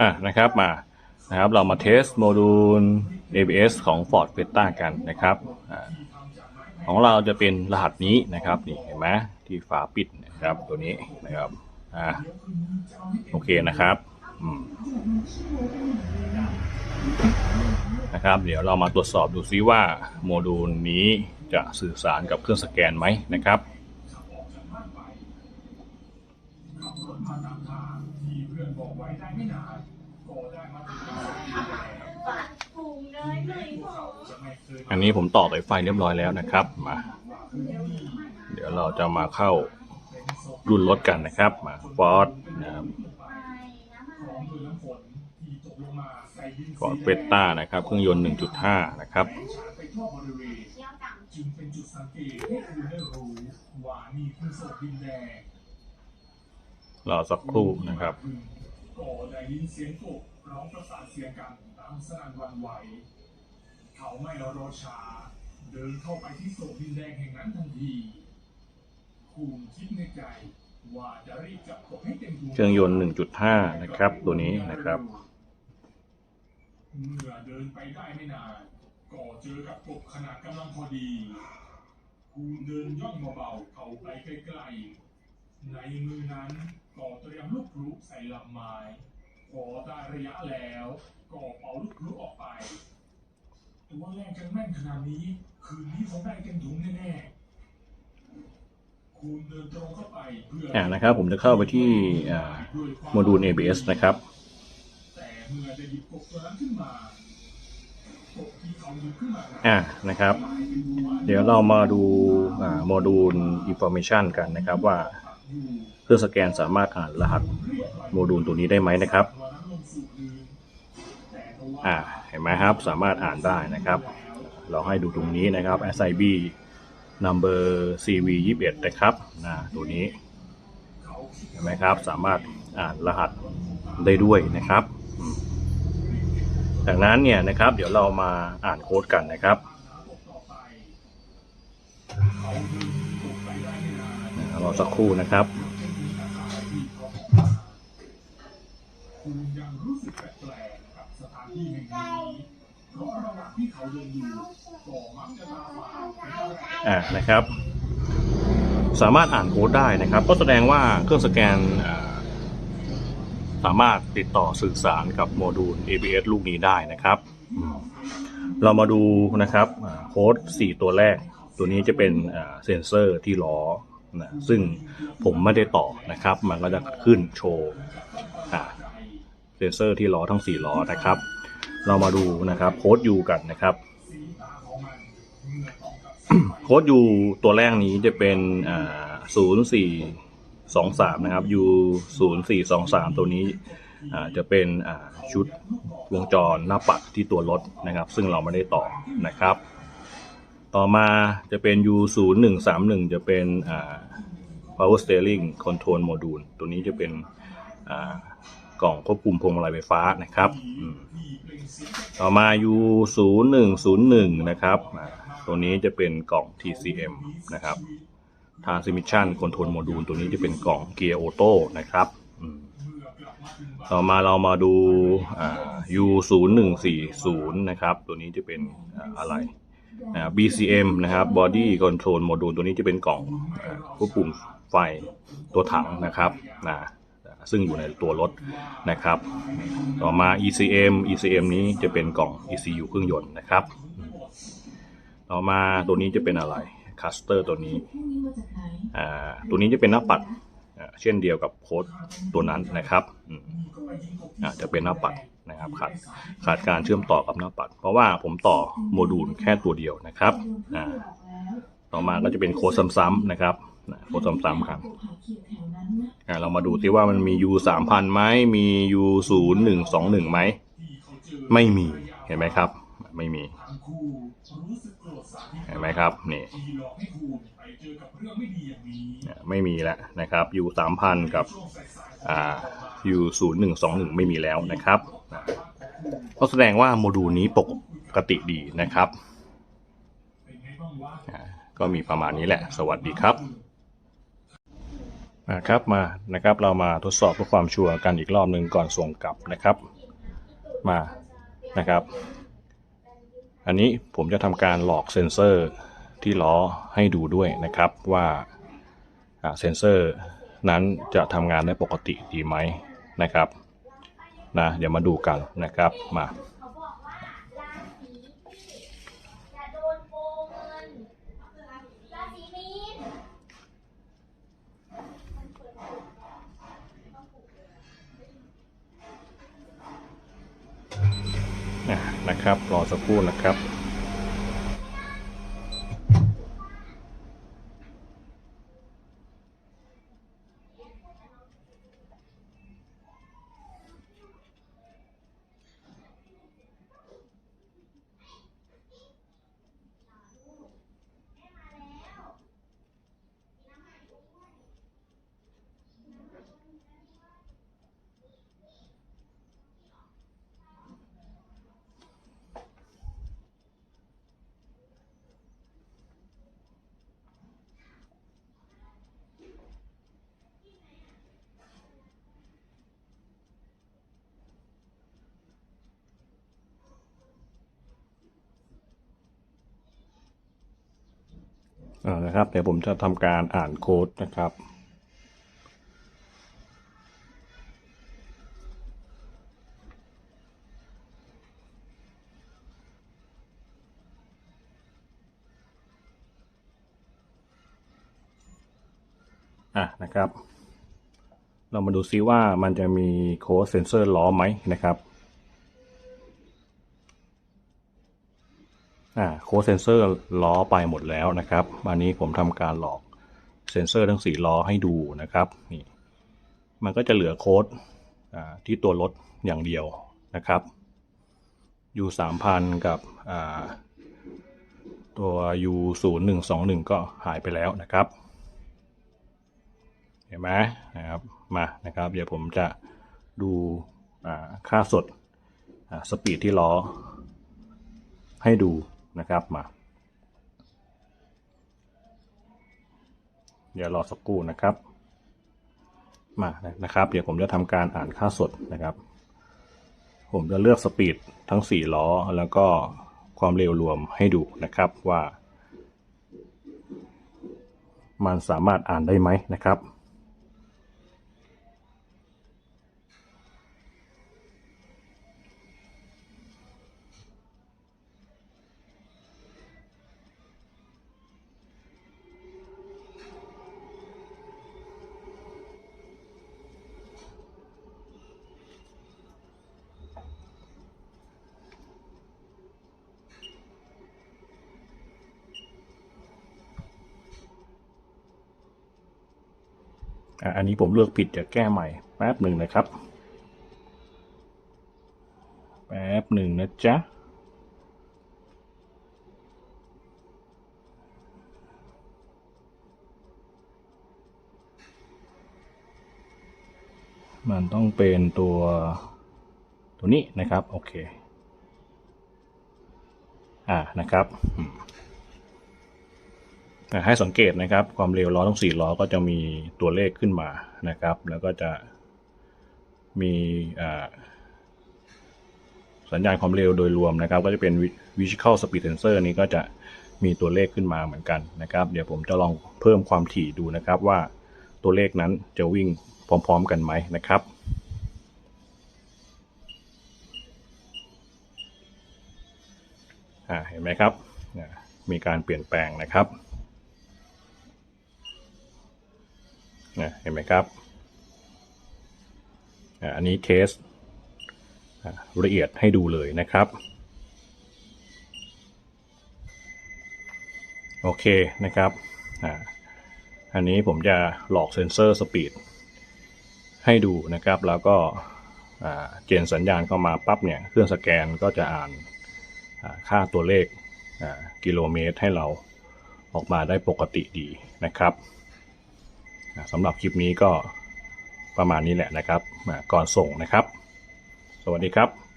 อะนะครับมานะครับเรามาเทสโมดูล ABS ของ Ford fiesta กันนะครับอของเราจะเป็นรหัสนี้นะครับนี่เห็นไหมที่ฝาปิดนะครับตัวนี้นะครับอ่าโอเคนะครับนะครับ เดี๋ยวเรามาตรวจสอบดูซิว่าโมดูลนี้จะสื่อสารกับเครื่องสแกนไหมนะครับ อันนี้ผมต่อสายไฟเรียบร้อยแล้วนะครับมาเดี๋ยวเราจะมาเข้ารุ่นรถกันนะครับมาฟอร์ดนะครับฟอร์ดเฟสต้านะครับ เครื่องยนต์ 1.5 นะครับจึงเป็นจุดสังเกตให้คุณได้รู้ว่านี่คือศพดินแดงรอสักครู่นะครับก็ได้ยินเสียงกบร้องประสานเสียงกันดังสนั่นวันไหว เขาไม่รอช้า เดินเข้าไปที่ศพดินแดงแห่งนั้นทันทีคุณคิดในใจว่าจะรีบจับกบให้เต็มตัวเครื่องยนต์ 1.5 นะครับ ตัวนี้นะครับ เมื่อเดินไปได้ไม่นานก็เจอกับกบขนาดกำลังพอดีคุณเดินย่องเบาๆเข้าไปใกล้ๆในมือนั้นก็เตรียมลูกพลุใส่ลำไม้พอได้ระยะแล้ว ก็เป่าลูกพลุออกไป ตัวแรกกันแม่นขนาดนี้ คืนนี้คงได้เต็มถุงแน่ๆคุณเดินตรงเข้าไปเพื่ออ่านะครับ ผมจะเข้าไปที่อ่าโมดูล ABS นะครับ แต่เมื่อได้หยิบกบตัวนั้นขึ้นมากบที่เขาหยิบขึ้นมานั้นอ่านะครับ เดี๋ยวเรามาดูอ่าโมดูล information กันนะครับว่าเครื่องสแกนสามารถอ่านรหัสโมดูลตัวนี้ได้ไหมนะครับ อ่าเห็นไหมครับ สามารถอ่านได้นะครับ เราให้ดูตรงนี้นะครับ SIB number CV 21นะครับนะตัวนี้เห็นไหมครับ สามารถอ่านรหัสได้ด้วยนะครับจากนั้นเนี่ยนะครับ เดี๋ยวเรามาอ่านโค้ดกันนะครับรอสักครู่นะครับคุณยังรู้สึกแปลกๆกับ สถานที่แห่งนี้เพราะระหว่างที่เขาเดินอยู่ก็มักจะตาฝาอ่านะครับ สามารถอ่านโค้ดได้นะครับ ก็แสดงว่าเครื่องสแกนสามารถติดต่อสื่อสารกับโมดูล ABS ลูกนี้ได้นะครับ เรามาดูนะครับโค้ด 4 ตัวแรก ตัวนี้จะเป็นเซนเซอร์ที่ล้อนะซึ่งผมไม่ได้ต่อนะครับ มันก็จะขึ้นโชว์ เซนเซอร์ที่ล้อทั้ง 4 ล้อนะครับ เรามาดูนะครับโค้ด U กันนะครับโค้ด U ตัวแรกนี้จะเป็นอ่า0423นะครับ U 0423ตัวนี้อ่าจะเป็นอ่าชุดวงจรหน้าปัดที่ตัวรถนะครับ ซึ่งเราไม่ได้ต่อนะครับ ต่อมาจะเป็น U 0131 จะเป็นอ่า power steering control module ตัวนี้จะเป็นอ่า กล่องควบคุมพวงมาลัยไฟฟ้านะครับต่อมา U 0101 นะครับตัวนี้จะเป็นกล่อง TCM นะครับ transmission control module ตัวนี้จะเป็นกล่อง gear auto นะครับต่อมาเรามาดู U 0140 นะครับ ตัวนี้จะเป็นอะไร BCM นะครับ Body Control Module ตัวนี้จะเป็นกล่องควบคุมไฟตัวถังนะครับนะ ซึ่งอยู่ในตัวรถนะครับ ต่อมา ECM ECM นี้จะเป็นกล่อง ECU เครื่องยนต์นะครับ ต่อมาตัวนี้จะเป็นอะไร Caster ตัวนี้ตัวนี้จะเป็นหน้าปัดเช่นเดียวกับโค้ดตัวนั้นนะครับจะเป็นหน้าปัดนะครับขาดขาดการเชื่อมต่อกับหน้าปัด เพราะว่าผมต่อโมดูลแค่ตัวเดียวนะครับต่อมาก็จะเป็นโค้ดซ้ำๆนะครับ นะโค้ดซ้ำๆครับอ่าเรามาดูซิว่ามันมี U สามพันไหมมี U ศูนย์หนึ่งสองหนึ่งไหม ไม่มีเห็นไหมครับ ไม่มีทั้งคู่รู้สึกโกรธสามีเห็นไหมครับนี่ที่หลอกให้คุณไปเจอกับเรื่องไม่ดีอย่างนี้อ่าไม่มีแล้วนะครับ U สามพันกับช่วงสายๆอ่า U ศูนย์หนึ่งสองหนึ่งไม่มีแล้วนะครับอ่าก็แสดงว่าโมดูลนี้ปกติดีนะครับเป็นไงบ้างวะอ่าก็มีประมาณนี้แหละ สวัสดีครับ อ่าครับมานะครับเรามาทดสอบเพื่อความชัวร์กันอีกรอบหนึ่งก่อนส่งกลับนะครับ มานะครับ อันนี้ผมจะทำการหลอกเซ็นเซอร์ที่ล้อให้ดูด้วยนะครับว่าเซ็นเซอร์นั้นจะทำงานได้ปกติดีไหมนะครับนะเดี๋ยวมาดูกันนะครับมาราศีจะโดนโกงเงิน ราศีมีน อะ นะครับ รอสักครู่นะครับ อ่านะครับ เดี๋ยวผมจะทำการอ่านโค้ดนะครับอะนะครับ เรามาดูซิว่ามันจะมีโค้ดเซนเซอร์ล้อไหมนะครับ อ่าโค้ดเซนเซอร์ล้อไปหมดแล้วนะครับ อันนี้ผมทำการหลอกเซนเซอร์ทั้งสี่ล้อให้ดูนะครับนี่มันก็จะเหลือโค้ดที่ตัวรถอย่างเดียวนะครับ U สามพันกับตัว U ศูนย์หนึ่งสองหนึ่งก็หายไปแล้วนะครับ เห็นไหมนะครับมานะครับ เดี๋ยวผมจะดูค่าสดสปีดที่ล้อให้ดู นะครับมา เดี๋ยวรอสักครู่นะครับ มานะครับ เดี๋ยวผมจะทำการอ่านค่าสดนะครับ ผมจะเลือกสปีดทั้ง 4 ล้อแล้วก็ความเร็วรวมให้ดูนะครับว่า มันสามารถอ่านได้ไหมนะครับ อันนี้ผมเลือกผิดจะแก้ใหม่แป๊บหนึ่งนะครับ แป๊บหนึ่งนะจ๊ะมันต้องเป็นตัวตัวนี้นะครับ โอเค อ่านะครับ ให้สังเกตนะครับ ความเร็วล้อทั้งสี่ล้อก็จะมีตัวเลขขึ้นมานะครับ แล้วก็จะมีสัญญาณความเร็วโดยรวมนะครับ ก็จะเป็น Visual Speed Sensor นี้ก็จะมีตัวเลขขึ้นมาเหมือนกันนะครับ เดี๋ยวผมจะลองเพิ่มความถี่ดูนะครับว่าตัวเลขนั้นจะวิ่งพร้อม ๆ กันไหมนะครับเห็นไหมครับ มีการเปลี่ยนแปลงนะครับ นะเห็นไหมครับอันนี้เทสละเอียดให้ดูเลยนะครับ โอเคนะครับอันนี้ผมจะหลอกเซนเซอร์สปีดให้ดูนะครับ แล้วก็เจนสัญญาณเข้ามาปั๊บเนี่ยเครื่องสแกนก็จะอ่านค่าตัวเลขกิโลเมตรให้เราออกมาได้ปกติดีนะครับ สำหรับคลิปนี้ก็ประมาณนี้แหละนะครับก่อนส่งนะครับ สวัสดีครับ